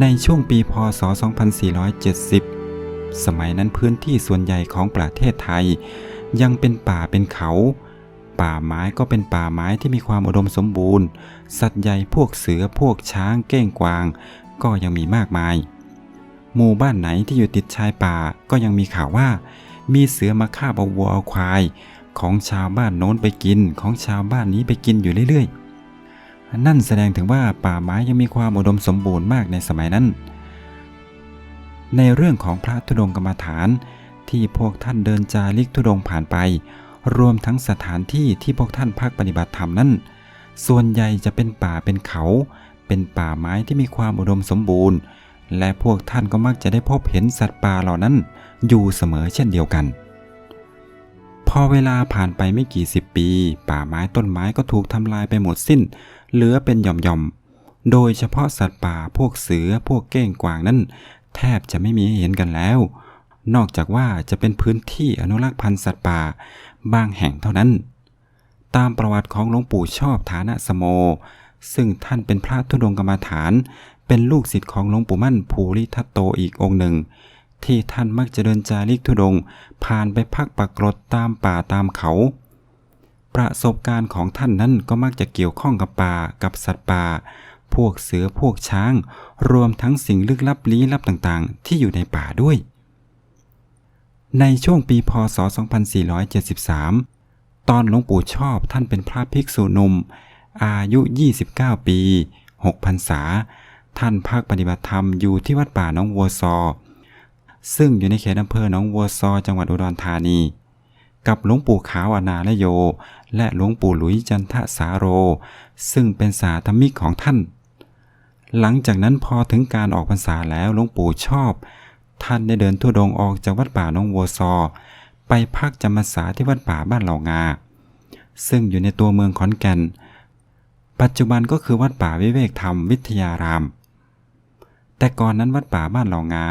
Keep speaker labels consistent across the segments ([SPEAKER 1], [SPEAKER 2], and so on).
[SPEAKER 1] ในช่วงปีพศ 2470 สมัยนั้นพื้นที่ส่วนใหญ่ของประเทศไทย ยังเป็นป่าเป็นเขา ป่าไม้ก็เป็นป่าไม้ที่มีความอุดมสมบูรณ์ สัตว์ใหญ่พวกเสือพวกช้างเก้งกวาง ก็ยังมีมากมาย หมู่บ้านไหนที่อยู่ติดชายป่าก็ยังมีข่าวว่า มีเสือมาฆ่าเอาวัวเอาควาย ของชาวบ้านโน้นไปกินของชาวบ้านนี้ไปกินอยู่เรื่อยๆ นั่นแสดงถึงว่าป่าไม้ยังมีความอุดมสมบูรณ์มากในสมัยนั้น ในเรื่องของพระธุดงกรรมฐานที่พวกท่านเดินจาริกธุดงผ่านไป รวมทั้งสถานที่ที่พวกท่านพักปฏิบัติธรรมนั้น ส่วนใหญ่จะเป็นป่าเป็นเขา เป็นป่าไม้ที่มีความอุดมสมบูรณ์ และพวกท่านก็มักจะได้พบเห็นสัตว์ป่าเหล่านั้น อยู่เสมอเช่นเดียวกัน พอเวลาผ่านไปไม่กี่สิบปี ป่าไม้ต้นไม้ก็ถูกทำลายไปหมดสิ้น เหลือเป็นหย่อมๆ โดยเฉพาะสัตว์ป่าพวกเสือพวกเก้งกวางนั้น แทบจะไม่มีให้เห็นกันแล้ว นอกจากว่าจะเป็นพื้นที่อนุรักษ์พันธุ์สัตว์ป่า บางแห่งเท่านั้น ตามประวัติของหลวงปู่ชอบฐานะสโม ซึ่งท่านเป็นพระธุดงกรรมฐาน เป็นลูกศิษย์ของหลวงปู่มั่นภูริทัตโตอีกองค์หนึ่ง ที่ท่านมักจะเดินจาริกธุดง ผ่านไปพักปักกรดตามป่าตามเขา ประสบการณ์ของท่านนั้นก็มักจะเกี่ยวข้องกับป่ากับสัตว์ป่า พวกเสือพวกช้าง รวมทั้งสิ่งลึกลับลี้ลับต่างๆ ที่อยู่ในป่าด้วย ในช่วงปีพศ 2473 ตอนหลวงปู่ชอบท่านเป็นพระภิกษุหนุ่ม อายุ 29 ปี 6 พรรษา ท่านพักปฏิบัติธรรมอยู่ที่วัดป่าน้องวัวซอ ซึ่งอยู่ในเขตอำเภอหนองวัวซอจังหวัดอุดรธานี กับหลวงปู่ขาวอนาลโย และหลวงปู่หลุยจันทสาโร ซึ่งเป็นสาธมิกของท่าน หลังจากนั้นพอถึงการออกพรรษาแล้วหลวงปู่ชอบ ท่านได้เดินทุดงออกจากวัดป่าหน้องวัวซอ ไปพักจำพรรษาที่วัดป่าบ้านเหล่างา ซึ่งอยู่ในตัวเมืองขอนแก่น ปัจจุบันก็คือวัดป่าวิเวกธรรมวิทยารามแต่ก่อนนั้นวัดป่าบ้านเหล่างา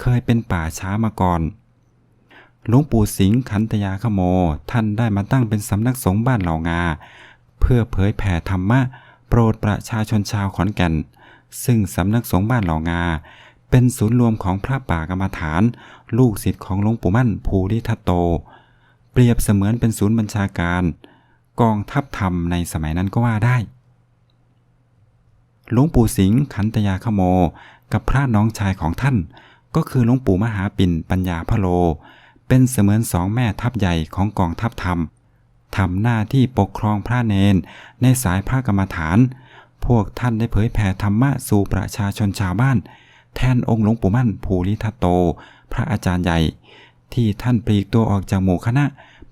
[SPEAKER 1] เคยเป็นป่าช้ามาก่อน หลวงปู่สิงห์ขันตยาขโม ท่านได้มาตั้งเป็นสำนักสงฆ์บ้านเหล่างา เพื่อเผยแผ่ธรรมะ โปรดประชาชนชาวขอนแก่น ซึ่งสำนักสงฆ์บ้านเหล่างา เป็นศูนย์รวมของพระป่ากรรมฐาน ลูกศิษย์ของหลวงปู่มั่นภูริทัตโต เปรียบเสมือนเป็นศูนย์บัญชาการ กองทัพธรรมในสมัยนั้นก็ว่าได้หลวงปู่สิงห์ขันตยาขโม กับพระน้องชายของท่าน ก็คือหลวงปู่มหาปิ่นปัญญาพะโล เป็นเสมือนสองแม่ทัพใหญ่ของกองทัพธรรมทำหน้าที่ปกครองพระเนน ในสายพระกรรมฐาน พวกท่านได้เผยแผ่ธรรมะสู่ประชาชนชาวบ้าน แทนองค์หลวงปู่มั่นภูริทัตโต พระอาจารย์ใหญ่ ที่ท่านปลีกตัวออกจากหมู่คณะ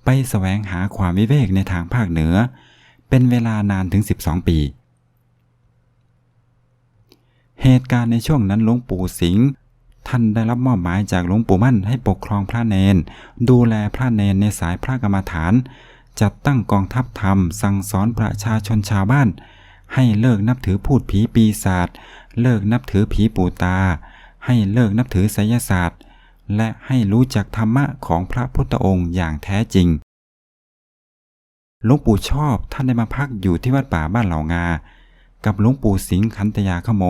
[SPEAKER 1] ไปแสวงหาความวิเวกในทางภาคเหนือ เป็นเวลานานถึง 12 ปี เหตุการณ์ในช่วงนั้นหลวงปู่สิงห์ ท่านได้รับมอบหมายจากหลวงปู่มั่นให้ปกครองพระเนน ดูแลพระเนนในสายพระกรรมฐาน จัดตั้งกองทัพธรรม สั่งสอนประชาชนชาวบ้าน ให้เลิกนับถือพูดผีปีศาจ เลิกนับถือผีปู่ตา ให้เลิกนับถือไสยศาสตร์ และให้รู้จักธรรมะของพระพุทธองค์อย่างแท้จริง หลวงปู่ชอบท่านได้มาพักอยู่ที่วัดป่าบ้านเหล่างา กับหลวงปู่สิงห์ขันตยาขโม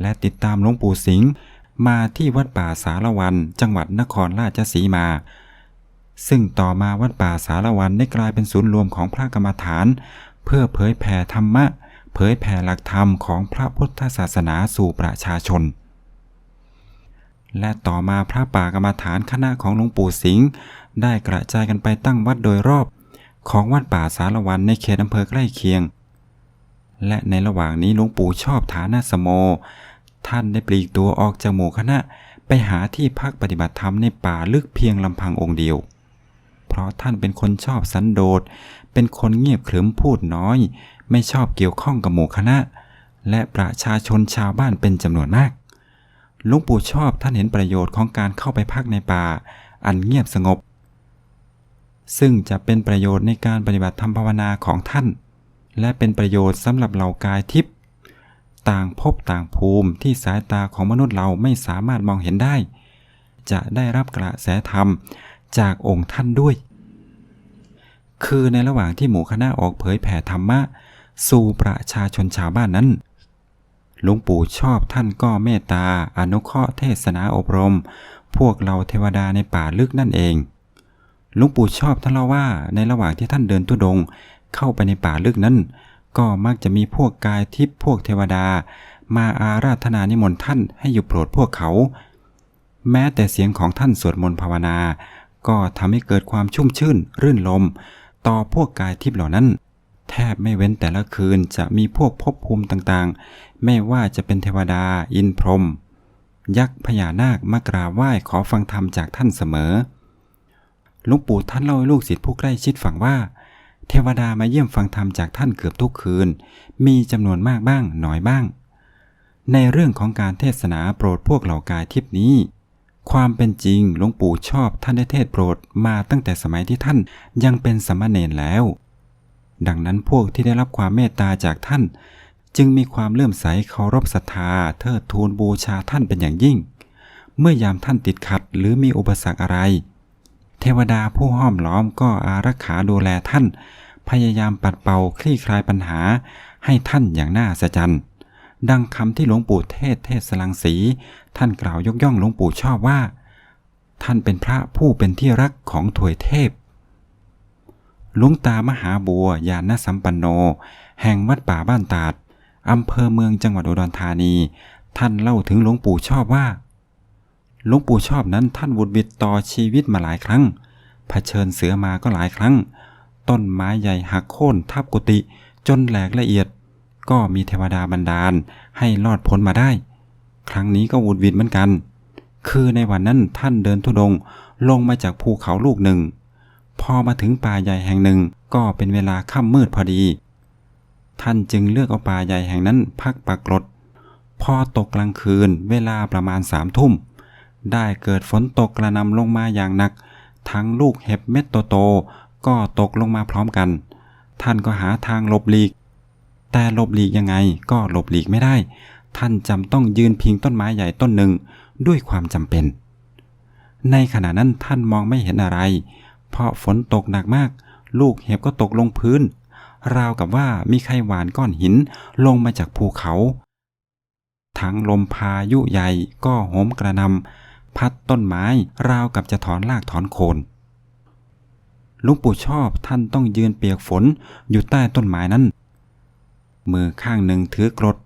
[SPEAKER 1] และติดตามหลวงปู่สิงห์ มาที่วัดป่าสารวัน จังหวัดนครราชสีมา ซึ่งต่อมาวัดป่าสารวันได้กลายเป็นศูนย์รวมของพระกรรมฐาน เพื่อเผยแผ่ธรรมะ เผยแผ่หลักธรรมของพระพุทธศาสนาสู่ประชาชน และต่อมาพระป่ากรรมฐานคณะของหลวงปู่สิงห์ได้กระจายกันไปตั้งวัดโดยรอบ ของวัดป่าสารวันในเขตอำเภอใกล้เคียง และในระหว่างนี้หลวงปู่ชอบฐานะสโม ท่านได้ปลีกตัวออกจากหมู่คณะ ไปหาที่พักปฏิบัติธรรมในป่าลึกเพียงลำพังองค์เดียว เพราะท่านเป็นคนชอบสันโดษ เป็นคนเงียบขรึมพูดน้อย ไม่ชอบเกี่ยวข้องกับหมู่คณะ และประชาชนชาวบ้านเป็นจำนวนมากหลวงปู่ชอบท่านเห็นประโยชน์ของการเข้าไปพักในป่า อันเงียบสงบ ซึ่งจะเป็นประโยชน์ในการปฏิบัติธรรมภาวนาของท่าน และเป็นประโยชน์สำหรับเหล่ากายทิพย์ ต่างภพต่างภูมิที่สายตาของมนุษย์เราไม่สามารถมองเห็นได้ จะได้รับกระแสธรรมจากองค์ท่านด้วย คือในระหว่างที่หมู่คณะออกเผยแผ่ธรรมะ สู่ประชาชนชาวบ้านนั้นหลวงปู่ชอบท่านก็เมตตาอนุเคราะห์เทศนาอบรม พวกเราเทวดาในป่าลึกนั่นเองหลวงปู่ชอบท่านเล่าว่าในระหว่างที่ท่านเดินทุดงเข้าไปในป่าลึกนั้น ก็มักจะมีพวกกายทิพย์พวกเทวดา มาอาราธนานิมนต์ท่านให้อยู่โปรดพวกเขา แม้แต่เสียงของท่านสวดมนต์ภาวนา ก็ทำให้เกิดความชุ่มชื่น รื่นลม ต่อพวกกายทิพย์เหล่านั้น แทบไม่เว้นแต่ละคืนจะมีพวกภพภูมิต่างๆ ไม่ว่าจะเป็นเทวดา อินพรหมยักษ์พญานาคมากราบไหว้ขอฟังธรรมจากท่านเสมอหลวงปู่ท่านเล่าให้ลูกศิษย์ผู้ใกล้ชิดฟังว่า เทวดามาเยี่ยมฟังธรรมจากท่านเกือบทุกคืน มีจำนวนมากบ้างน้อยบ้าง ในเรื่องของการเทศนาโปรดพวกเหล่ากายทิพย์นี้ ความเป็นจริงหลวงปู่ชอบท่านได้เทศโปรดมาตั้งแต่สมัยที่ท่านยังเป็นสามเณรแล้ว ดังนั้นพวกที่ได้รับความเมตตาจากท่าน จึงมีความเลื่อมใสเคารพศรัทธาเทิดทูนบูชาท่านเป็นอย่างยิ่ง เมื่อยามท่านติดขัดหรือมีอุปสรรคอะไร เทวดาผู้ห้อมล้อมก็อารักขาดูแลท่าน พยายามปัดเป่าคลี่คลายปัญหาให้ท่านอย่างน่าสะใจดังคำที่หลวงปู่เทศเทศลังสี ท่านกล่าวยกย่องหลวงปู่ชอบว่า ท่านเป็นพระผู้เป็นที่รักของถวยเทพหลวงตามหาบัวยานสัมปันโน แห่งวัดป่าบ้านตาดอำเภอเมืองจังหวัดอุดรธานี ท่านเล่าถึงหลวงปู่ชอบว่า หลวงปู่ชอบนั้นท่านวุดบิดต่อชีวิตมาหลายครั้งเผชิญเสือมาก็หลายครั้ง ต้นไม้ใหญ่หักโค่นทับกุฏิจนแหลกละเอียด ก็มีเทวดาบันดาลให้รอดพ้นมาได้ ครั้งนี้ก็วุดวิดเหมือนกัน คือในวันนั้นท่านเดินทุดงค์ลงมาจากภูเขาลูกหนึ่ง พอมาถึงป่าใหญ่แห่งหนึ่งก็เป็นเวลาค่ำมืดพอดี ท่านจึงเลือกเอาป่าใหญ่แห่งนั้นพักปรากฏพอตกกลางคืนเวลาประมาณสามทุ่ม ได้เกิดฝนตกกระนำลงมาอย่างหนัก ทั้งลูกเห็บเม็ดโตๆก็ตกลงมาพร้อมกัน ท่านก็หาทางหลบหลีก แต่หลบหลีกยังไงก็หลบหลีกไม่ได้ ท่านจำต้องยืนพิงต้นไม้ใหญ่ต้นหนึ่งด้วยความจำเป็น ในขณะนั้นท่านมองไม่เห็นอะไร เพราะฝนตกหนักมาก ลูกเห็บก็ตกลงพื้น ราวกับว่ามีใครหวานก้อนหินลงมาจากภูเขาทั้งลมพายุใหญ่ก็โหมกระนำ พัดต้นไม้ราวกับจะถอนรากถอนโคนลุงปู่ชอบท่านต้องยืนเปียกฝนอยู่ใต้ต้นไม้นั้น มือข้างหนึ่งถือกรด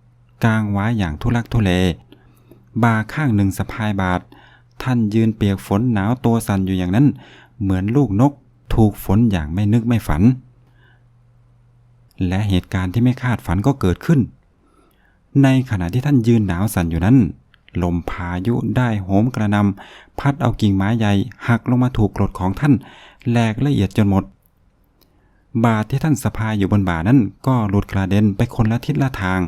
[SPEAKER 1] กางไว้อย่างทุลักทุเล บาข้างหนึ่งสะพายบาทท่านยืนเปียกฝนหนาวตัวสั่นอยู่อย่างนั้น เหมือนลูกนกถูกฝนอย่างไม่นึกไม่ฝัน และเหตุการณ์ที่ไม่คาดฝันก็เกิดขึ้น ในขณะที่ท่านยืนหนาวสั่นอยู่นั้น ลมพายุได้โหมกระนำพัดเอากิ่งไม้ใหญ่หักลงมาถูกกรดของท่านแหลกละเอียดจนหมด บาทที่ท่านสะพายอยู่บนบ่านั้นก็หลุดกระเด็นไปคนละทิศละทาง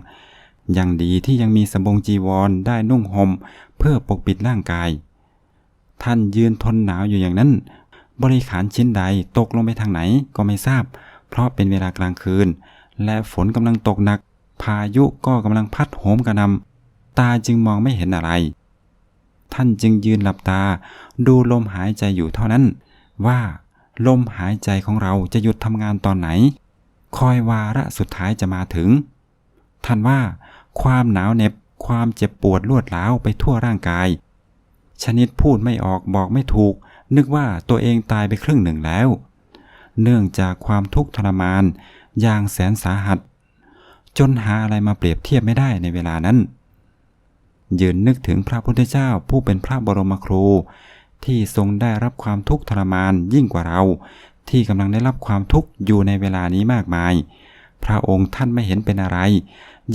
[SPEAKER 1] ยังดีที่ยังมีสบงจีวรได้นุ่งห่มเพื่อปกปิดร่างกาย ท่านยืนทนหนาวอยู่อย่างนั้น บริขารชิ้นใดตกลงไปทางไหนก็ไม่ทราบ เพราะเป็นเวลากลางคืน และฝนกำลังตกหนัก พายุก็กำลังพัดโหมกระนำ ตาจึงมองไม่เห็นอะไร ท่านจึงยืนหลับตา ดูลมหายใจอยู่เท่านั้น ว่าลมหายใจของเราจะหยุดทำงานตอนไหน คอยวาระสุดท้ายจะมาถึง ท่านว่า ความหนาวเหน็บความเจ็บปวดรวดร้าวไปทั่วร่างกาย ชนิดพูดไม่ออกบอกไม่ถูก นึกว่าตัวเองตายไปครึ่งหนึ่งแล้ว เนื่องจากความทุกข์ทรมาน อย่างแสนสาหัส จนหาอะไรมาเปรียบเทียบไม่ได้ในเวลานั้น ยืนนึกถึงพระพุทธเจ้าผู้เป็นพระบรมครู ที่ทรงได้รับความทุกข์ทรมานยิ่งกว่าเรา ที่กำลังได้รับความทุกข์อยู่ในเวลานี้มากมาย พระองค์ท่านไม่เห็นเป็นอะไร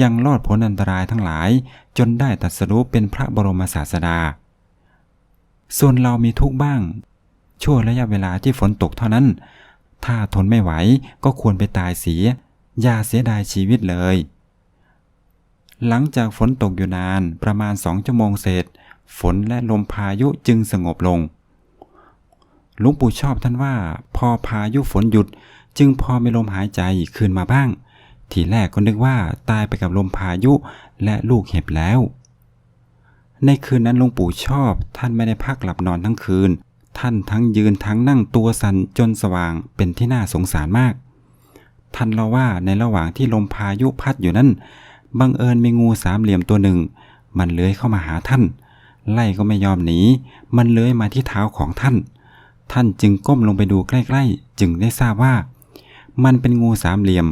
[SPEAKER 1] ยังรอดพ้นอันตรายทั้งหลาย จนได้ตรัสรู้เป็นพระบรมศาสดา ส่วนเรามีทุกข์บ้าง ช่วงระยะเวลาที่ฝนตกเท่านั้น ถ้าทนไม่ไหวก็ควรไปตายเสียอย่าเสียดายชีวิตเลย หลังจากฝนตกอยู่นานประมาณสองชั่วโมงเศษ ฝนและลมพายุจึงสงบลงหลวงปู่ชอบท่านว่า พอพายุฝนหยุด จึงพอมีลมหายใจคืนมาบ้าง ทีแรกก็นึกว่าตายไปกับลมพายุและลูกเห็บแล้ว ในคืนนั้นหลวงปู่ชอบ ท่านไม่ได้พักหลับนอนทั้งคืน ท่านทั้งยืนทั้งนั่งตัวสั่นจนสว่างเป็นที่น่าสงสารมาก ท่านเล่าว่าในระหว่างที่ลมพายุพัดอยู่นั้น บังเอิญมีงูสามเหลี่ยมตัวหนึ่ง มันเลื้อยเข้ามาหาท่าน ไล่ก็ไม่ยอมหนี มันเลื้อยมาที่เท้าของท่าน ท่านจึงก้มลงไปดูใกล้ ๆ จึงได้ทราบว่า มันเป็นงูสามเหลี่ยม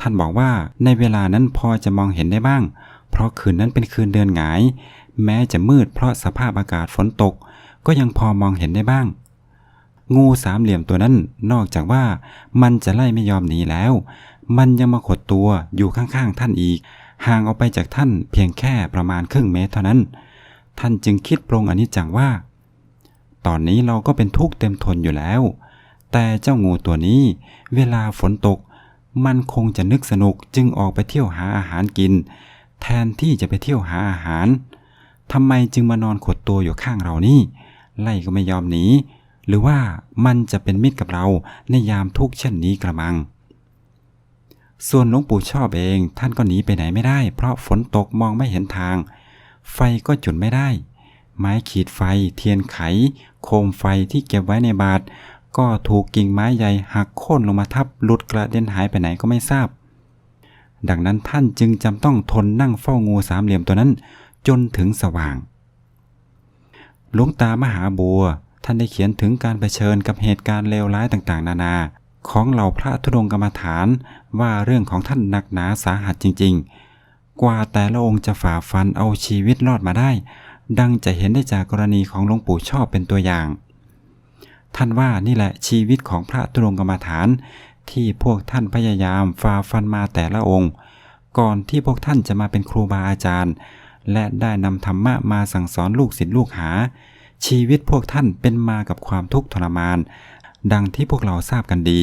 [SPEAKER 1] ท่านบอกว่าในเวลานั้นพอจะมองเห็นได้บ้าง เพราะคืนนั้นเป็นคืนเดือนหงาย แม้จะมืดเพราะสภาพอากาศฝนตก ก็ยังพอมองเห็นได้บ้างงูสามเหลี่ยมตัวนั้นนอกจากว่ามันจะไล่ไม่ยอมหนีแล้ว มันยังมาขดตัวอยู่ข้างๆท่านอีก ห่างออกไปจากท่านเพียงแค่ประมาณครึ่งเมตรเท่านั้น ท่านจึงคิดปรงอนิจจังว่า ตอนนี้เราก็เป็นทุกข์เต็มทนอยู่แล้ว แต่เจ้างูตัวนี้ เวลาฝนตก มันคงจะนึกสนุกจึงออกไปเที่ยวหาอาหารกิน แทนที่จะไปเที่ยวหาอาหารทำไมจึงมานอนขดตัวอยู่ข้างเรานี่ ไล่ก็ไม่ยอมหนีหรือว่ามันจะเป็นมิตรกับเราในยามทุกข์เช่นนี้กระมัง ส่วนหลวงปู่ชอบเองท่านก็หนีไปไหนไม่ได้ เพราะฝนตกมองไม่เห็นทาง ไฟก็จุดไม่ได้ ไม้ขีดไฟ เทียนไข โคมไฟที่เก็บไว้ในบาท ก็ถูกกิ่งไม้ใหญ่หักโค่นลงมาทับหลุดกระเด็นหายไปไหนก็ไม่ทราบ ดังนั้นท่านจึงจำต้องทนนั่งเฝ้างูสามเหลี่ยมตัวนั้น จนถึงสว่าง หลวงตามหาบัวท่านได้เขียนถึงการเผชิญกับเหตุการณ์เลวร้ายต่างๆ นานา ของเหล่าพระธุดงค์กรรมฐานว่าเรื่องของท่านหนักหนาสาหัสจริง ๆ กว่าแต่ละองค์จะฝ่าฟันเอาชีวิตรอดมาได้ ดังจะเห็นได้จากกรณีของหลวงปู่ชอบเป็นตัวอย่าง ท่านว่านี่แหละชีวิตของพระธุดงค์กรรมฐาน ที่พวกท่านพยายามฝ่าฟันมาแต่ละองค์ ก่อนที่พวกท่านจะมาเป็นครูบาอาจารย์ และได้นำธรรมะมาสั่งสอนลูกศิษย์ลูกหา ชีวิตพวกท่านเป็นมากับความทุกข์ทรมาน ดังที่พวกเราทราบกันดี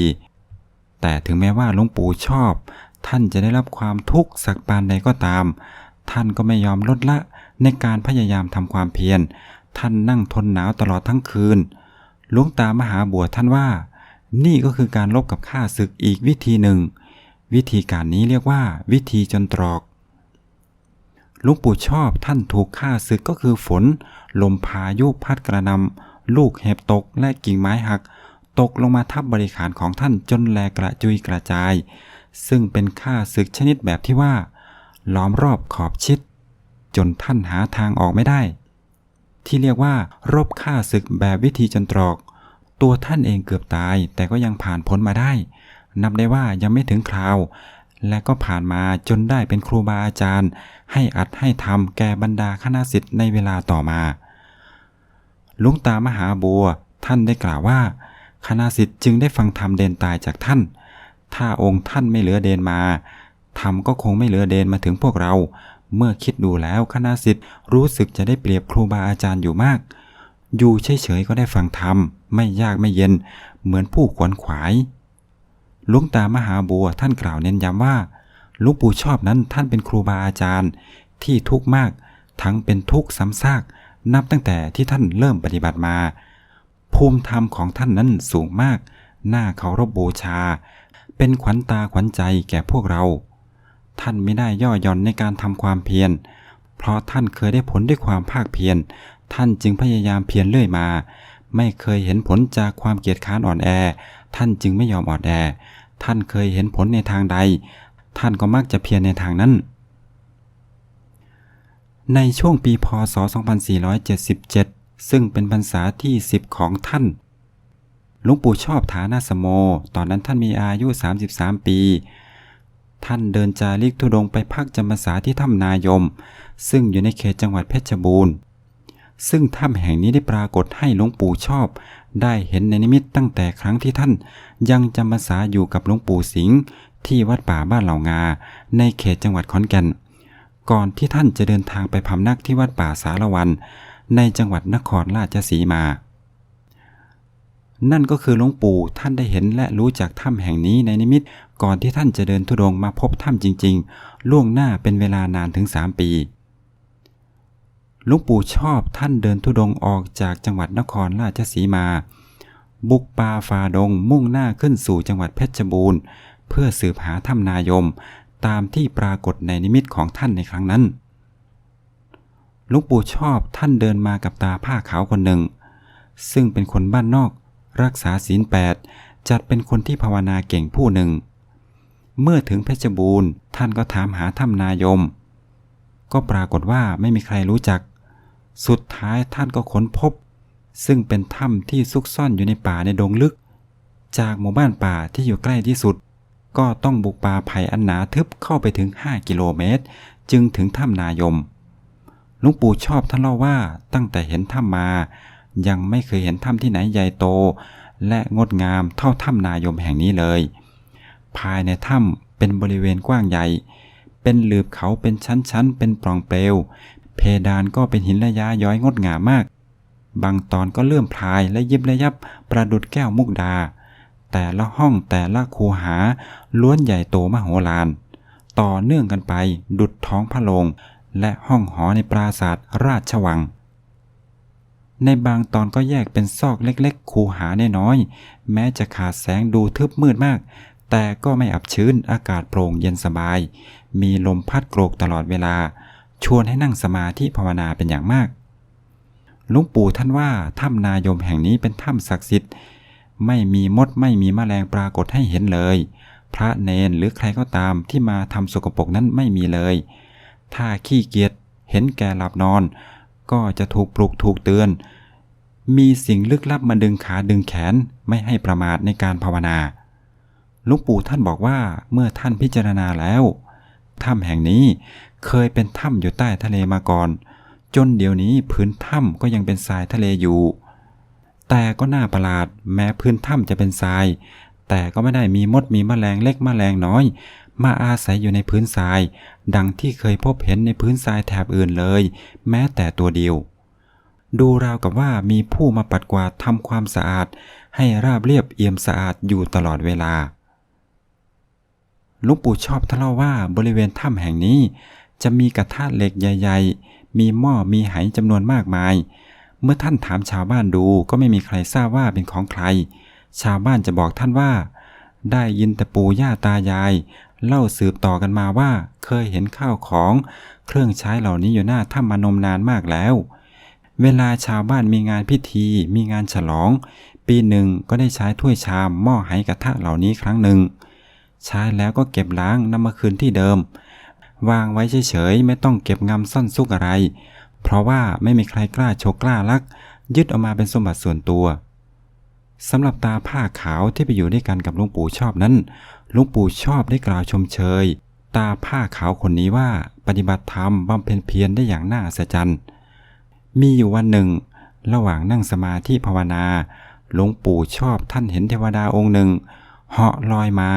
[SPEAKER 1] แต่ถึงแม้ว่าหลวงปู่ชอบ ท่านจะได้รับความทุกข์สักปานใดก็ตาม ท่านก็ไม่ยอมลดละในการพยายามทำความเพียร ท่านนั่งทนหนาวตลอดทั้งคืน หลวงตามหาบัวท่านว่า นี่ก็คือการลบกับข้าศึกอีกวิธีหนึ่ง วิธีการนี้เรียกว่า วิธีจนตรอกหลวงปู่ชอบท่านถูกฆ่าศึกก็คือฝน ลมพายุพัดกระนำลูกเห็บตกและกิ่งไม้หัก ตกลงมาทับบริขารของท่านจนแหลกระจุยกระจาย ซึ่งเป็นฆ่าศึกชนิดแบบที่ว่า ล้อมรอบขอบชิด จนท่านหาทางออกไม่ได้ ที่เรียกว่ารบฆ่าศึกแบบวิธีจนตรอก ตัวท่านเองเกือบตาย แต่ก็ยังผ่านพ้นมาได้ นับได้ว่ายังไม่ถึงคราว และก็ผ่านมาจนได้เป็นครูบาอาจารย์ ให้อัดให้ทำแก่บรรดาคณะสิทธิ์ในเวลาต่อมาลวงตามหาบัวท่านได้กล่าวว่า คณะสิทธิ์จึงได้ฟังธรรมเดนตายจากท่าน ถ้าองค์ท่านไม่เหลือเดนมาธรรมก็คงไม่เหลือเดนมาถึงพวกเรา เมื่อคิดดูแล้วคณะสิทธิ์รู้สึกจะได้เปรียบครูบาอาจารย์อยู่มาก อยู่เฉยๆก็ได้ฟังธรรม ไม่ยากไม่เย็น เหมือนผู้ขวนขวายลวงตามหาบัวท่านกล่าวเน้นย้ำว่าลวงปู่ชอบนั้นท่านเป็นครูบาอาจารย์ ที่ทุกข์มาก ทั้งเป็นทุกข์ซ้ำซาก นับตั้งแต่ที่ท่านเริ่มปฏิบัติมา ภูมิธรรมของท่านนั้นสูงมาก น่าเคารพบูชา เป็นขวัญตาขวัญใจแก่พวกเรา ท่านไม่ได้ย่อหย่อนในการทำความเพียร เพราะท่านเคยได้ผลด้วยความภาคเพียร ท่านจึงพยายามเพียรเรื่อยมา ไม่เคยเห็นผลจากความเกียจค้านอ่อนแอ ท่านจึงไม่ยอมอ่อนแอ ท่านเคยเห็นผลในทางใด ท่านก็มักจะเพียรในทางนั้นในช่วงปีพศ 2477 ซึ่งเป็นพรรษาที่10ของท่านหลวงปู่ชอบฐานาสโม ตอนนั้นท่านมีอายุ 33 ปี ท่านเดินจาริกทุดงไปพักจำพรรษาที่ถ้ำนายม ซึ่งอยู่ในเขตจังหวัดเพชรบูรณ์ ซึ่งถ้ำแห่งนี้ได้ปรากฏให้หลวงปู่ชอบ ได้เห็นในนิมิตตั้งแต่ครั้งที่ท่าน ยังจำพรรษาอยู่กับหลวงปู่สิงห์ที่วัดป่าบ้านเหล่างา ในเขตจังหวัดขอนแก่น ก่อนที่ท่านจะเดินทางไปพำนักที่วัดป่าสารวัน ในจังหวัดนครราชสีมา นั่นก็คือหลวงปู่ท่านได้เห็นและรู้จักถ้ำแห่งนี้ในนิมิตก่อนที่ท่านจะเดินทุดงมาพบถ้ำจริง ๆ ล่วงหน้าเป็นเวลานานถึง 3 ปีหลวงปู่ชอบท่านเดินทุดงออกจากจังหวัดนครราชสีมา บุกป่าฝ่าดงมุ่งหน้าขึ้นสู่จังหวัดเพชรบูรณ์เพื่อสืบหาถ้ำนายม ตามที่ปรากฏในนิมิตของท่านในครั้งนั้น ลวงปู่ชอบท่านเดินมากับตาผ้าขาวคนหนึ่ง ซึ่งเป็นคนบ้านนอกรักษาศีลแปดจัดเป็นคนที่ภาวนาเก่งผู้หนึ่ง เมื่อถึงเพชรบูรณ์ท่านก็ถามหาถ้ำนายม ก็ปรากฏว่าไม่มีใครรู้จัก สุดท้ายท่านก็ค้นพบ ซึ่งเป็นถ้ำที่ซุกซ่อนอยู่ในป่าในดงลึก จากหมู่บ้านป่าที่อยู่ใกล้ที่สุด ก็ต้องบุกป่าไผ่อันหนาทึบเข้าไปถึง 5 กิโลเมตร จึงถึงถ้ำนายม หลวงปู่ชอบท่านเล่าว่าตั้งแต่เห็นถ้ำมา ยังไม่เคยเห็นถ้ำที่ไหนใหญ่โต และงดงามเท่าถ้ำนายมแห่งนี้เลย ภายในถ้ำเป็นบริเวณกว้างใหญ่ เป็นหลืบเขาเป็นชั้นๆ เป็นปล่องเปลว เพดานก็เป็นหินระยะย้อยงดงามมาก บางตอนก็เลื่อมพลายและยิบระยับประดุดแก้วมุกดา แต่ละห้องแต่ละคูหาล้วนใหญ่โตมโหฬารต่อเนื่องกันไปดุดท้องพระโลง และห้องหอในปราสาทราชวัง ในบางตอนก็แยกเป็นซอกเล็กๆ คูหาน้อยๆแม้จะขาดแสงดูทึบมืดมาก แต่ก็ไม่อับชื้นอากาศโปร่งเย็นสบาย มีลมพัดโกรกตลอดเวลา ชวนให้นั่งสมาธิภาวนาเป็นอย่างมากลวงปู่ท่านว่าถ้ำนายมแห่งนี้เป็นถ้ำศักดิ์สิทธิ์ไม่มีมดไม่มีแมลงปรากฏให้เห็นเลย พระเนนหรือใครก็ตามที่มาทำสกปรกนั้นไม่มีเลย ถ้าขี้เกียจเห็นแก่หลับนอน ก็จะถูกปลุกถูกเตือน มีสิ่งลึกลับมาดึงขาดึงแขนไม่ให้ประมาทในการภาวนาลวงปู่ท่านบอกว่าเมื่อท่านพิจารณาแล้วถ้ำแห่งนี้เคยเป็นถ้ำอยู่ใต้ทะเลมาก่อน จนเดี๋ยวนี้พื้นถ้ำก็ยังเป็นทรายทะเลอยู่ แต่ก็น่าประหลาดแม้พื้นถ้ำจะเป็นทราย แต่ก็ไม่ได้มีมดมีแมลงเล็กแมลงน้อย มาอาศัยอยู่ในพื้นทราย ดังที่เคยพบเห็นในพื้นทรายแถบอื่นเลย แม้แต่ตัวเดียว ดูราวกับว่ามีผู้มาปัดกวาดทำความสะอาด ให้ราบเรียบเอี่ยมสะอาดอยู่ตลอดเวลาลวงปู่ชอบท่เล่าว่าบริเวณถ้ำแห่งนี้ จะมีกระทะเหล็กใหญ่ ๆ มีหม้อมีไหจำนวนมากมาย เมื่อท่านถามชาวบ้านดูก็ไม่มีใครทราบว่าเป็นของใคร ชาวบ้านจะบอกท่านว่า ได้ยินแต่ปู่ย่าตายาย เล่าสืบต่อกันมาว่า เคยเห็นข้าวของเครื่องใช้เหล่านี้อยู่หน้าถ้ำมานมนานมากแล้ว เวลาชาวบ้านมีงานพิธี มีงานฉลอง ปีหนึ่งก็ได้ใช้ถ้วยชามหม้อไหกระทะเหล่านี้ครั้งหนึ่ง ใช้แล้วก็เก็บล้างนำมาคืนที่เดิม วางไว้เฉยๆไม่ต้องเก็บงำซ่อนซุกอะไร เพราะว่าไม่มีใครกล้าโชกกล้าลัก ยึดออกมาเป็นสมบัติส่วนตัวสำหรับตาผ้าขาวที่ไปอยู่ด้วยกันกับลุงปู่ชอบนั้น ลุงปู่ชอบได้กล่าวชมเชย ตาผ้าขาวคนนี้ว่าปฏิบัติธรรมบำเพ็ญเพียรได้อย่างน่าอัศจรรย์มีอยู่วันหนึ่ง ระหว่างนั่งสมาธิภาวนาหลวงปู่ชอบท่านเห็นเทวดาองค์หนึ่งเหาะลอยมา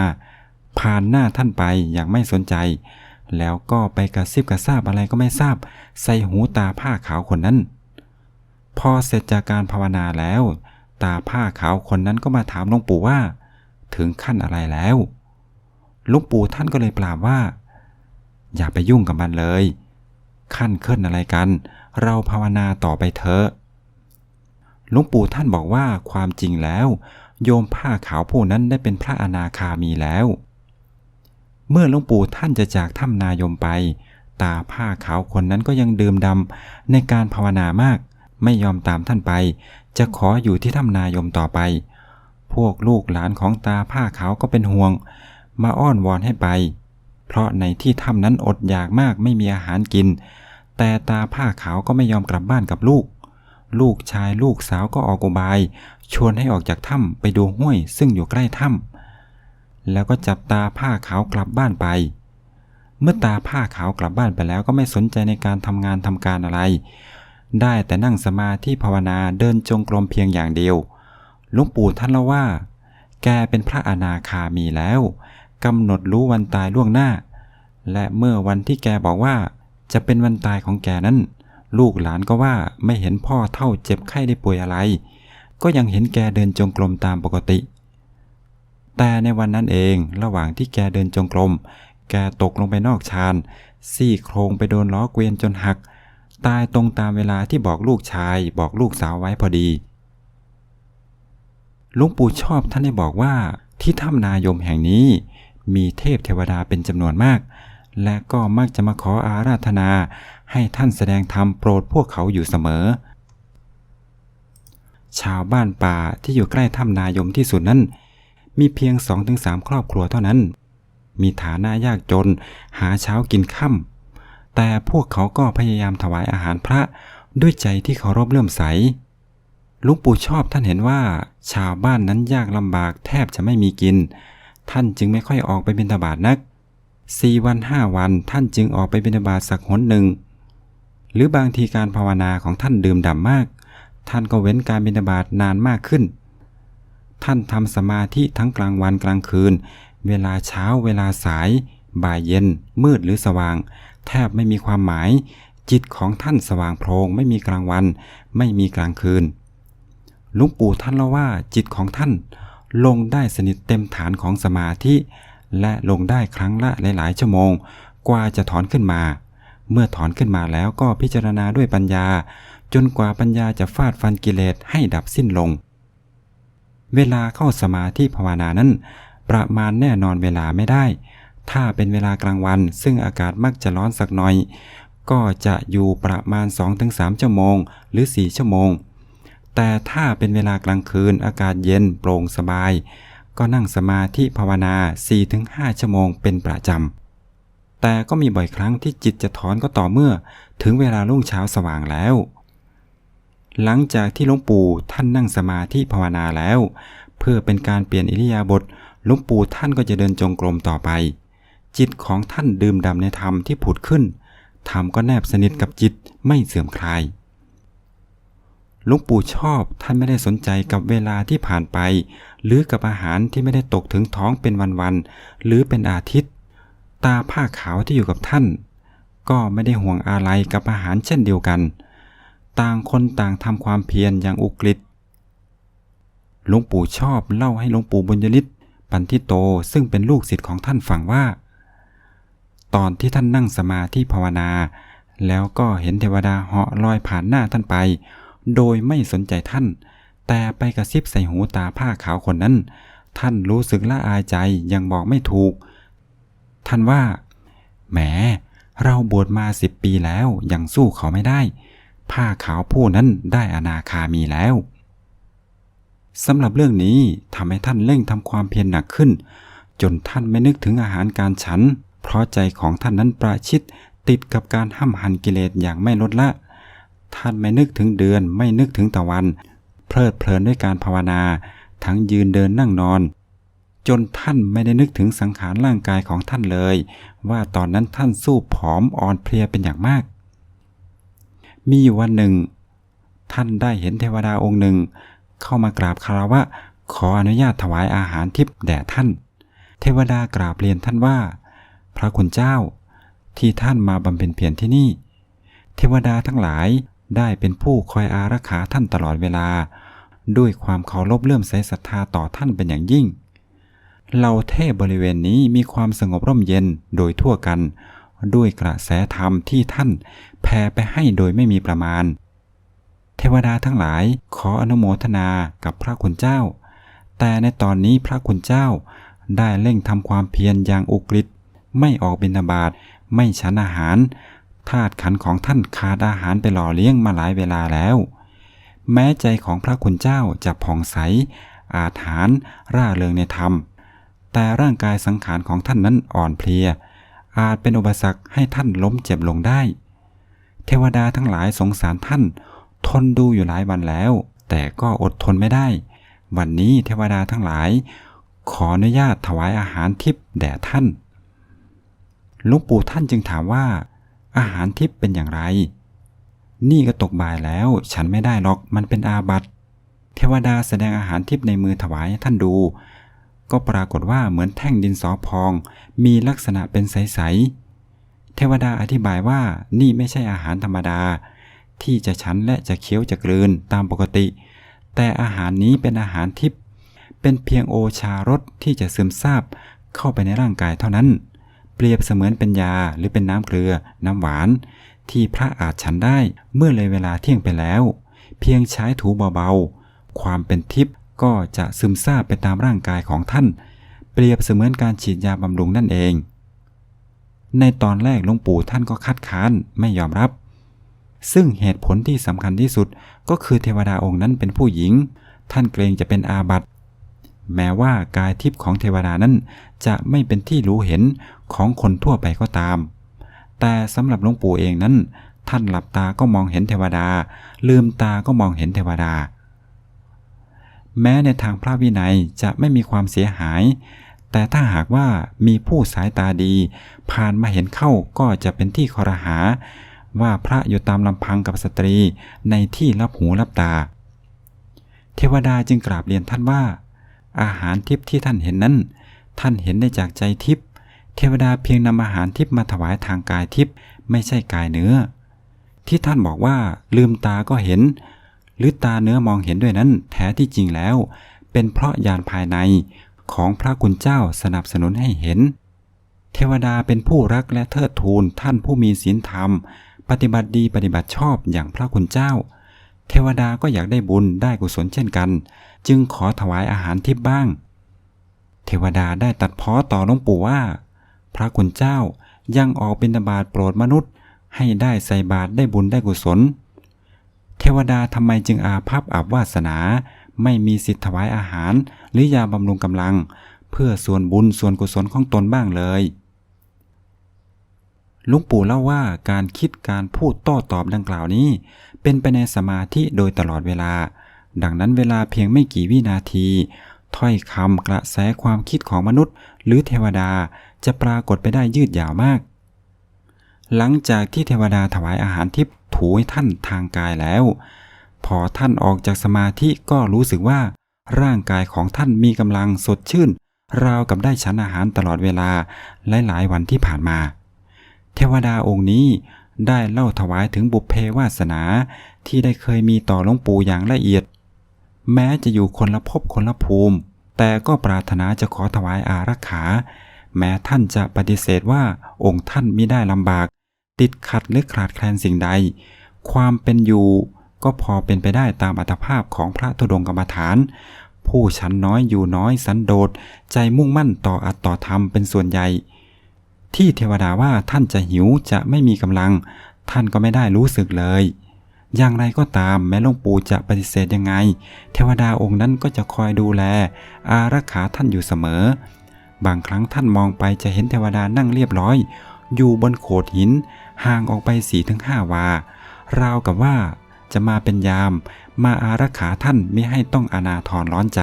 [SPEAKER 1] ผ่านหน้าท่านไปอย่างไม่สนใจ แล้วก็ไปกระซิบกระซาบอะไรก็ไม่ทราบ ใส่หูตาผ้าขาวคนนั้น พอเสร็จจากการภาวนาแล้ว ตาผ้าขาวคนนั้นก็มาถามหลวงปู่ว่า ถึงขั้นอะไรแล้ว ลวงปู่ท่านก็เลยปราบว่า อย่าไปยุ่งกับมันเลย ขั้นเคลื่อนอะไรกัน เราภาวนาต่อไปเถอะลวงปู่ท่านบอกว่าความจริงแล้ว โยมผ้าขาวผู้นั้นได้เป็นพระอนาคามีแล้ว เมื่อลวงปู่ท่านจะจากถ้ำนายมไป ตาผ้าขาวคนนั้นก็ยังดื่มดำในการภาวนามาก ไม่ยอมตามท่านไป จะขออยู่ที่ถ้ำนายมต่อไป พวกลูกหลานของตาผ้าขาวก็เป็นห่วง มาอ้อนวอนให้ไป เพราะในที่ถ้ำนั้นอดอยากมากไม่มีอาหารกิน แต่ตาผ้าขาวก็ไม่ยอมกลับบ้านกับลูก ลูกชายลูกสาวก็ออกอุบาย ชวนให้ออกจากถ้ำไปดูห้วยซึ่งอยู่ใกล้ถ้ำแล้วก็จับตาผ้าขาวกลับบ้านไป เมื่อตาผ้าขาวกลับบ้านไปแล้วก็ไม่สนใจในการทำงานทำการอะไร ได้แต่นั่งสมาธิภาวนาเดินจงกรมเพียงอย่างเดียวหลวงปู่ท่านเล่าว่า แกเป็นพระอนาคามีแล้ว กำหนดรู้วันตายล่วงหน้า และเมื่อวันที่แกบอกว่า จะเป็นวันตายของแกนั้น ลูกหลานก็ว่าไม่เห็นพ่อเท่าเจ็บไข้ได้ป่วยอะไร ก็ยังเห็นแกเดินจงกรมตามปกติ แต่ในวันนั้นเองระหว่างที่แกเดินจงกรมแกตกลงไปนอกชานซี่โครงไปโดนล้อเกวียนจนหัก ตายตรงตามเวลาที่บอกลูกชาย บอกลูกสาวไว้พอดีลุงปู่ชอบท่านได้บอกว่าที่ถ้ำนายมแห่งนี้ มีเทพเทวดาเป็นจำนวนมาก และก็มักจะมาขออาราธนา ให้ท่านแสดงธรรมโปรดพวกเขาอยู่เสมอ ชาวบ้านป่าที่อยู่ใกล้ถ้ำนายมที่สุดนั้น มีเพียง 2-3 ครอบครัวเท่านั้น มีฐานะยากจนหาเช้ากินค่ำแต่พวกเขาก็พยายามถวายอาหารพระด้วยใจที่เคารพเลื่อมใสลุงปู่ชอบท่านเห็นว่า ชาวบ้านนั้นยากลำบากแทบจะไม่มีกิน ท่านจึงไม่ค่อยออกไปบิณฑบาตนักสี่วันห้าวันท่านจึงออกไปบิณฑบาตสักหนหนึ่ง หรือบางทีการภาวนาของท่านดื่มด่ำมาก ท่านก็เว้นการบิณฑบาตนานมากขึ้น ท่านทำสมาธิทั้งกลางวันกลางคืน เวลาเช้าเวลาสาย บ่ายเย็น มืดหรือสว่าง แทบไม่มีความหมาย จิตของท่านสว่างโพลงไม่มีกลางวัน ไม่มีกลางคืนลวงปู่ท่านเล่าว่าจิตของท่าน ลงได้สนิทเต็มฐานของสมาธิ และลงได้ครั้งละหลาย ๆ ชั่วโมง กว่าจะถอนขึ้นมา เมื่อถอนขึ้นมาแล้วก็พิจารณาด้วยปัญญา จนกว่าปัญญาจะฟาดฟันกิเลสให้ดับสิ้นลง เวลาเข้าสมาธิภาวนานั้น ประมาณแน่นอนเวลาไม่ได้ ถ้าเป็นเวลากลางวัน ซึ่งอากาศมักจะร้อนสักหน่อย ก็จะอยู่ประมาณ 2-3 ชั่วโมง หรือ 4 ชั่วโมง แต่ถ้าเป็นเวลากลางคืนอากาศเย็นโปร่งสบาย ก็นั่งสมาธิภาวนา 4-5 ชั่วโมงเป็นประจำ แต่ก็มีบ่อยครั้งที่จิตจะถอนก็ต่อเมื่อ ถึงเวลารุ่งเช้าสว่างแล้ว หลังจากที่หลวงปู่ท่านนั่งสมาธิภาวนาแล้ว เพื่อเป็นการเปลี่ยนอิริยาบถหลวงปู่ท่านก็จะเดินจงกรมต่อไป จิตของท่านดื่มดำในธรรมที่ผุดขึ้นธรรมก็แนบสนิทกับจิตไม่เสื่อมคลาย ลวงปู่ชอบท่านไม่ได้สนใจกับเวลาที่ผ่านไป หรือกับอาหารที่ไม่ได้ตกถึงท้องเป็นวันๆหรือเป็นอาทิตย์ ตาผ้าขาวที่อยู่กับท่าน ก็ไม่ได้ห่วงอะไรกับอาหารเช่นเดียวกัน ต่างคนต่างทำความเพียรอย่างอุกฤษหลวงปู่ชอบเล่าให้หลวงปู่บุญยฤทธิ์ปันทิโตซึ่งเป็นลูกศิษย์ของท่านฟังว่า ตอนที่ท่านนั่งสมาธิภาวนา แล้วก็เห็นเทวดาเหาะลอยผ่านหน้าท่านไป โดยไม่สนใจท่าน แต่ไปกระซิบใส่หูตาผ้าขาวคนนั้น ท่านรู้สึกละอายใจยังบอกไม่ถูก ท่านว่า แหม เราบวชมาสิบปีแล้วยังสู้เขาไม่ได้ ผ้าขาวผู้นั้นได้อนาคามีแล้วสำหรับเรื่องนี้ทำให้ท่านเร่งทำความเพียรหนักขึ้น จนท่านไม่นึกถึงอาหารการฉัน เพราะใจของท่านนั้นประชิดติดกับการห้ำหันกิเลสอย่างไม่ลดละ ท่านไม่นึกถึงเดือน ไม่นึกถึงตะวัน เพลิดเพลินด้วยการภาวนา ทั้งยืนเดินนั่งนอน จนท่านไม่ได้นึกถึงสังขารร่างกายของท่านเลย ว่าตอนนั้นท่านสู้ผอมอ่อนเพลียเป็นอย่างมาก มีอยู่วันหนึ่ง ท่านได้เห็นเทวดาองค์หนึ่ง เข้ามากราบคารวะขออนุญาตถวายอาหารทิพย์แด่ท่าน เทวดากราบเรียนท่านว่า พระคุณเจ้า ที่ท่านมาบำเพ็ญเพียรที่นี่ เทวดาทั้งหลาย ได้เป็นผู้คอยอารักขาท่านตลอดเวลา ด้วยความเคารพเลื่อมใสศรัทธาต่อท่านเป็นอย่างยิ่งเหล่าเทพบริเวณนี้มีความสงบร่มเย็นโดยทั่วกัน ด้วยกระแสธรรมที่ท่านแผ่ไปให้โดยไม่มีประมาณ เทวดาทั้งหลายขออนุโมทนากับพระคุณเจ้า แต่ในตอนนี้พระคุณเจ้าได้เร่งทำความเพียรอย่างอุกฤษไม่ออกบิณฑบาตไม่ฉันอาหาร ธาตุขันของท่านขาดอาหารไปหล่อเลี้ยงมาหลายเวลาแล้ว แม้ใจของพระคุณเจ้าจะผ่องใส อาถานร่าเริงในธรรม แต่ร่างกายสังขารของท่านนั้นอ่อนเพลีย อาจเป็นอุปสรรคให้ท่านล้มเจ็บลงได้ เทวดาทั้งหลายสงสารท่าน ทนดูอยู่หลายวันแล้ว แต่ก็อดทนไม่ได้ วันนี้เทวดาทั้งหลาย ขออนุญาตถวายอาหารทิพย์แด่ท่านลุงปู่ท่านจึงถามว่า อาหารทิพย์เป็นอย่างไร นี่ก็ตกบ่ายแล้วฉันไม่ได้หรอกมันเป็นอาบัติ เทวดาแสดงอาหารทิพย์ในมือถวายท่านดู ก็ปรากฏว่าเหมือนแท่งดินสอพอง มีลักษณะเป็นใสๆ เทวดาอธิบายว่านี่ไม่ใช่อาหารธรรมดา ที่จะฉันและจะเคี้ยวจะกลืนตามปกติ แต่อาหารนี้เป็นอาหารทิพย์เป็นเพียงโอชารสที่จะซึมซาบเข้าไปในร่างกายเท่านั้น รียบเสมือนเป็นยาหรือเป็นน้ำเกลือ น้ำหวาน ที่พระอาจฉันได้เมื่อเลยเวลาเที่ยงไปแล้ว เพียงใช้ถูเบาๆ ความเป็นทิพย์ก็จะซึมซาบไปตามร่างกายของท่าน เปรียบเสมือนการฉีดยาบำรุงนั่นเอง ในตอนแรกหลวงปู่ท่านก็คัดค้านไม่ยอมรับ ซึ่งเหตุผลที่สำคัญที่สุดก็คือเทวดาองค์นั้นเป็นผู้หญิง ท่านเกรงจะเป็นอาบัติ แม้ว่ากายทิพย์ของเทวดานั้น จะไม่เป็นที่รู้เห็นของคนทั่วไปก็ตาม แต่สำหรับหลวงปู่เองนั้น ท่านหลับตาก็มองเห็นเทวดา ลืมตาก็มองเห็นเทวดา แม้ในทางพระวินัยจะไม่มีความเสียหาย แต่ถ้าหากว่ามีผู้สายตาดี ผ่านมาเห็นเข้าก็จะเป็นที่คอรหา ว่าพระอยู่ตามลำพังกับสตรีในที่รับหูรับตา เทวดาจึงกราบเรียนท่านว่า อาหารทิพย์ที่ท่านเห็นนั้น ท่านเห็นได้จากใจทิพย์เทวดาเพียงนำอาหารทิพย์มาถวายทางกายทิพย์ไม่ใช่กายเนื้อ ที่ท่านบอกว่าลืมตาก็เห็น หรือตาเนื้อมองเห็นด้วยนั้นแท้ที่จริงแล้ว เป็นเพราะญาณภายในของพระคุณเจ้าสนับสนุนให้เห็น เทวดาเป็นผู้รักและเทิดทูนท่านผู้มีศีลธรรม ปฏิบัติดีปฏิบัติชอบอย่างพระคุณเจ้า เทวดาก็อยากได้บุญได้กุศลเช่นกัน จึงขอถวายอาหารทิพบ้าง เทวดาได้ตัดพ้อต่อหลวงปู่ว่า พระคุณเจ้ายังออกบิณฑบาตโปรดมนุษย์ ให้ได้ใส่บาตรได้บุญได้กุศล เทวดาทำไมจึงอาภัพอับวาสนา ไม่มีสิทธิ์ถวายอาหาร หรือยาบำรุงกำลัง เพื่อส่วนบุญส่วนกุศลของตนบ้างเลยลุงปู่เล่าว่าการคิดการพูดโต้ตอบดังกล่าวนี้ เป็นไปในสมาธิโดยตลอดเวลา ดังนั้นเวลาเพียงไม่กี่วินาที ถ้อยคำกระแสความคิดของมนุษย์ หรือเทวดาจะปรากฏไปได้ยืดยาวมาก หลังจากที่เทวดาถวายอาหารทิพย์ถูให้ท่านทางกายแล้ว พอท่านออกจากสมาธิก็รู้สึกว่า ร่างกายของท่านมีกำลังสดชื่น ราวกับได้ฉันอาหารตลอดเวลาหลายๆวันที่ผ่านมา เทวดาองค์นี้ได้เล่าถวายถึงบุพเพวาสนาที่ได้เคยมีต่อหลวงปู่อย่างละเอียด แม้จะอยู่คนละภพคนละภูมิ แต่ก็ปรารถนาจะขอถวายอารักขา แม้ท่านจะปฏิเสธว่าองค์ท่านมิได้ลำบาก ติดขัดหรือขาดแคลนสิ่งใด ความเป็นอยู่ก็พอเป็นไปได้ตามอัตภาพของพระธุดงกรรมฐาน ผู้ชั้นน้อยอยู่น้อยสันโดษใจมุ่งมั่นต่ออัตต่อธรรมเป็นส่วนใหญ่ ที่เทวดาว่าท่านจะหิวจะไม่มีกำลัง ท่านก็ไม่ได้รู้สึกเลย อย่างไรก็ตามแม้หลวงปู่จะปฏิเสธยังไง เทวดาองค์นั้นก็จะคอยดูแล อารักขาท่านอยู่เสมอ บางครั้งท่านมองไปจะเห็นเทวดานั่งเรียบร้อย อยู่บนโขดหิน ห่างออกไปสี่ถึงห้าวา ราวกับว่าจะมาเป็นยาม มาอารักขาท่านไม่ให้ต้องอนาทรร้อนใจ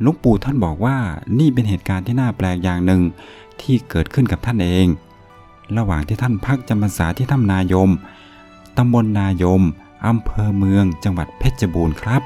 [SPEAKER 1] หลุงปู่ท่านบอกว่านี่เป็นเหตุการณ์ที่น่าแปลกอย่างหนึ่งที่เกิดขึ้นกับท่านเอง ระหว่างที่ท่านพักจำพรรษาที่ถ้ำนายม ตำบลนายม อำเภอเมือง จังหวัดเพชรบูรณ์ครับ